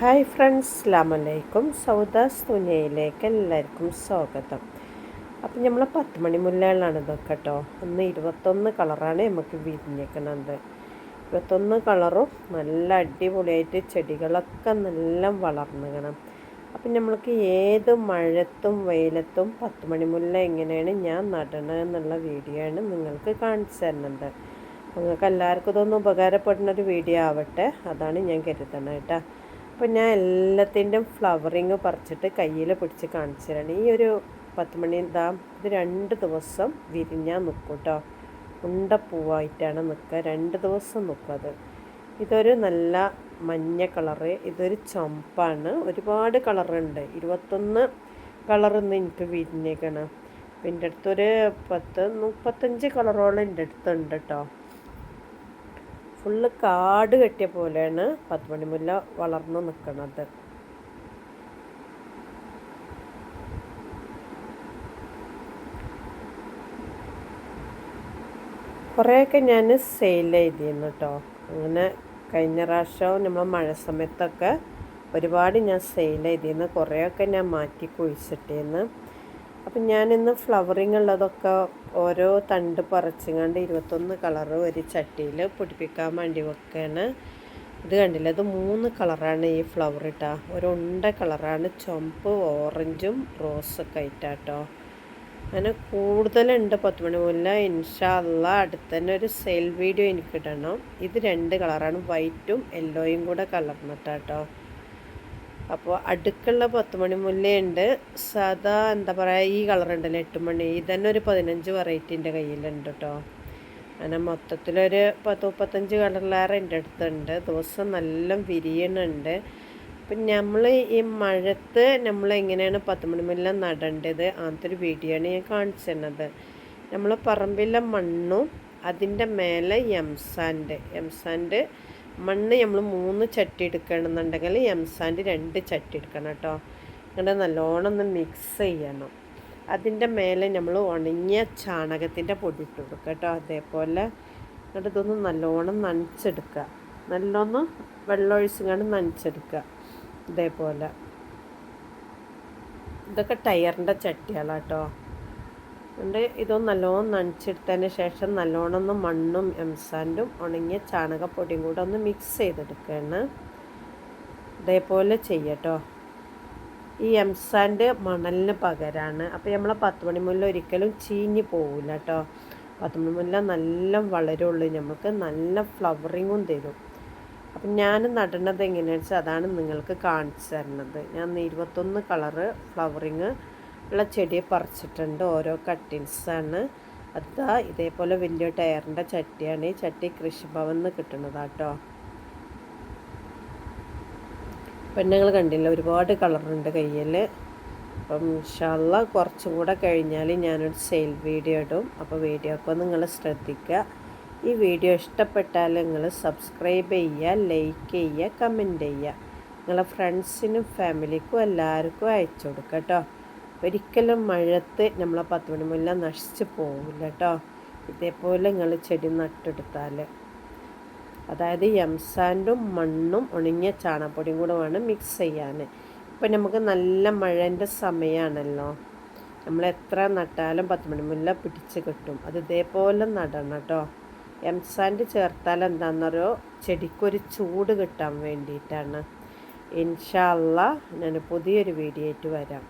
Hi friends അസ്ലാമലൈക്കും സൗദാസ് തുനിയയിലേക്ക് എല്ലാവർക്കും സ്വാഗതം. അപ്പം നമ്മൾ പത്ത് മണി മുല്ലകളാണ് ഇതൊക്കെ കേട്ടോ ഒന്ന് ഇരുപത്തൊന്ന് കളറാണ് നമുക്ക് വിരിഞ്ഞേക്കണത് ഇരുപത്തൊന്ന് കളറും നല്ല അടിപൊളിയായിട്ട് ചെടികളൊക്കെ നല്ല വളർന്നുകണം അപ്പം നമ്മൾക്ക് ഏത് മഴത്തും വെയിലത്തും പത്ത് മണി മുല്ല എങ്ങനെയാണ് ഞാൻ നടണത് എന്നുള്ള വീഡിയോ ആണ് നിങ്ങൾക്ക് കാണിച്ചു തരുന്നത്. നിങ്ങൾക്ക് എല്ലാവർക്കും ഇതൊന്നും ഉപകാരപ്പെടുന്ന ഒരു വീഡിയോ ആവട്ടെ. അതാണ് ഞാൻ കരുതണത് കേട്ടോ അപ്പോൾ ഞാൻ എല്ലാത്തിന്റെയും ഫ്ലവറിങ് പറിച്ചിട്ട് കയ്യിൽ പിടിച്ച് കാണിച്ചു തരാണ് ഈ ഒരു പത്ത് മണി ഇതാ ഇത് രണ്ട് ദിവസം വിരിഞ്ഞാൽ നിൽക്കും കേട്ടോ ഉണ്ടപ്പൂവായിട്ടാണ് നിൽക്കുക രണ്ട് ദിവസം നിൽക്കും അത്. ഇതൊരു നല്ല മഞ്ഞ കളറ് ഇതൊരു ചുമപ്പാണ് ഒരുപാട് കളറുണ്ട് ഇരുപത്തൊന്ന് കളറിന്ന് എനിക്ക് വിരിഞ്ഞേക്കണം. അപ്പം എന്റെ അടുത്തൊരു പത്ത് മുപ്പത്തഞ്ച് കളറോളം എന്റെ അടുത്തുണ്ട് കേട്ടോ ഫുള്ള് കാട് കെട്ടിയ പോലെയാണ് പത്തുമണിമുല്ല വളർന്നു നിൽക്കുന്നത് കുറേയൊക്കെ ഞാൻ സെയിൽ ചെയ്തിരുന്നു കേട്ടോ അങ്ങനെ കഴിഞ്ഞ പ്രാവശ്യം നമ്മൾ മഴ സമയത്തൊക്കെ ഒരുപാട് ഞാൻ സെയിൽ ചെയ്തിരുന്നു കുറേയൊക്കെ ഞാൻ മാറ്റി കുഴിച്ചിട്ടിരുന്നു. അപ്പം ഞാനിന്ന് ഫ്ലവറിങ് ഉള്ളതൊക്കെ ഓരോ തണ്ട് പറിച്ചുകൊണ്ട് ഇരുപത്തൊന്ന് കളറ് ഒരു ചട്ടിയിൽ പൊടിപ്പിക്കാൻ വേണ്ടി വെക്കുകയാണ് ഇത് കണ്ടില്ല? ഇത് മൂന്ന് കളറാണ് ഈ ഫ്ലവർ ഇട്ടാ. ഒരു ഉണ്ട കളറാണ് ചുമപ്പ് ഓറഞ്ചും റോസൊക്കെ ആയിട്ടാട്ടോ. അങ്ങനെ കൂടുതലുണ്ട് പത്ത് മണി മുല്ല ഇൻഷാല്ല അടുത്ത് തന്നെ ഒരു സെയിൽ വീഡിയോ എനിക്ക് ഇടണം. ഇത് രണ്ട് കളറാണ് വൈറ്റും യെല്ലോയും കൂടെ കലർന്നിട്ടാട്ടോ. അപ്പോൾ അടുക്കുള്ള പത്ത് മണി മുല്ലയുണ്ട് സാധാ എന്താ പറയുക ഈ കളറുണ്ടല്ലോ എട്ട് മണി. ഇതന്നെ ഒരു പതിനഞ്ച് വെറൈറ്റിന്റെ കയ്യിലുണ്ട് കേട്ടോ അങ്ങനെ മൊത്തത്തിലൊരു പത്ത് മുപ്പത്തഞ്ച് കളറിലേറെ എന്റെ അടുത്തുണ്ട്. ദിവസം നല്ല വിരിയണുണ്ട്. അപ്പം നമ്മൾ ഈ മഴത്ത് നമ്മൾ എങ്ങനെയാണ് പത്ത് മണി മുല്ല നടേണ്ടത്? അങ്ങനത്തെ ഒരു വീഡിയോ ആണ് ഞാൻ കാണിച്ചു തന്നത് നമ്മൾ പറമ്പിലെ മണ്ണും അതിന്റെ മേലെ എംസാൻഡ്. എംസാൻഡ് മണ്ണ് നമ്മൾ മൂന്ന് ചട്ടി എടുക്കണമെന്നുണ്ടെങ്കിൽ എംസാൻഡ് രണ്ട് ചട്ടി എടുക്കണം കേട്ടോ. അങ്ങനെ നല്ലോണം ഒന്ന് മിക്സ് ചെയ്യണം. അതിന്റെ മേലെ നമ്മൾ ഉണങ്ങിയ ചാണകത്തിന്റെ പൊടി ഇട്ട് കൊടുക്കുക കേട്ടോ. അതേപോലെ എന്നിട്ട് ഇതൊന്ന് നല്ലോണം നനച്ചെടുക്കുക. നല്ലോണം വെള്ളം ഒഴിച്ചുകൊണ്ട് നനച്ചെടുക്കുക. ഇതേപോലെ. ഇതൊക്കെ ടയറിന്റെ ചട്ടികളാട്ടോ എന്നിട്ട് ഇതൊന്ന് നല്ലോണം നനച്ചെടുത്തതിന് ശേഷം നല്ലോണം ഒന്ന് മണ്ണും എംസാൻഡും ഉണങ്ങിയ ചാണകപ്പൊടിയും കൂടെ ഒന്ന് മിക്സ് ചെയ്തെടുക്കുകയാണ്. ഇതേപോലെ ചെയ്യട്ടോ. ഈ എംസാൻഡ് മണലിന് പകരമാണ് അപ്പോൾ നമ്മളെ പത്ത് മണിമുല്ല ഒരിക്കലും ചീഞ്ഞ് പോവില്ല കേട്ടോ പത്ത് മണിമുല്ല നല്ല വളരുള്ളൂ. നമുക്ക് നല്ല ഫ്ലവറിങ്ങും തരും. അപ്പം ഞാൻ നടണത് എങ്ങനെയാണെന്ന് വെച്ചാൽ അതാണ് നിങ്ങൾക്ക് കാണിച്ചു തരുന്നത്. ഞാൻ ഇരുപത്തൊന്ന് കളറ് ഫ്ലവറിങ് ഉള്ള ചെടി പറിച്ചിട്ടുണ്ട്. ഓരോ കട്ടിങ്സാണ് അതാ ഇതേപോലെ വലിയ ടയറിന്റെ ചട്ടിയാണ്. ഈ ചട്ടി കൃഷിഭവനിൽ നിന്ന് കിട്ടുന്നതാട്ടോ പെണ്ണുങ്ങൾ കണ്ടില്ല ഒരുപാട് കളറുണ്ട് കയ്യിൽ അപ്പം ഇൻഷാല്ല കുറച്ചും കൂടെ കഴിഞ്ഞാൽ ഞാനൊരു സെയിൽ വീഡിയോ ഇടും. അപ്പോൾ വീഡിയോ ഒക്കെ നിങ്ങൾ ശ്രദ്ധിക്കുക ഈ വീഡിയോ ഇഷ്ടപ്പെട്ടാൽ നിങ്ങൾ സബ്സ്ക്രൈബ് ചെയ്യുക ലൈക്ക് ചെയ്യുക കമന്റ് ചെയ്യുക. നിങ്ങളെ ഫ്രണ്ട്സിനും ഫാമിലിക്കും എല്ലാവർക്കും അയച്ചു കൊടുക്കുക കേട്ടോ ഒരിക്കലും മഴത്ത് നമ്മളെ പത്ത് മണി മുല്ല നശിച്ച് പോകില്ല കേട്ടോ ഇതേപോലെ നിങ്ങൾ ചെടി നട്ടെടുത്താൽ അതായത് എംസാൻഡും മണ്ണും ഉണങ്ങിയ ചാണകപ്പൊടിയും കൂടെ വേണം മിക്സ് ചെയ്യാൻ ഇപ്പം നമുക്ക് നല്ല മഴന്റെ സമയമാണല്ലോ നമ്മൾ എത്ര നട്ടാലും പത്ത് മണി മുല്ല പിടിച്ച് കിട്ടും. അത് ഇതേപോലെ നടണം കേട്ടോ എംസാൻഡ് ചേർത്താൽ എന്താണെന്നറിയോ ചെടിക്കൊരു ചൂട് കിട്ടാൻ വേണ്ടിയിട്ടാണ്. ഇൻഷാല്ല ഞാൻ പുതിയൊരു വീഡിയോ ആയിട്ട് വരാം.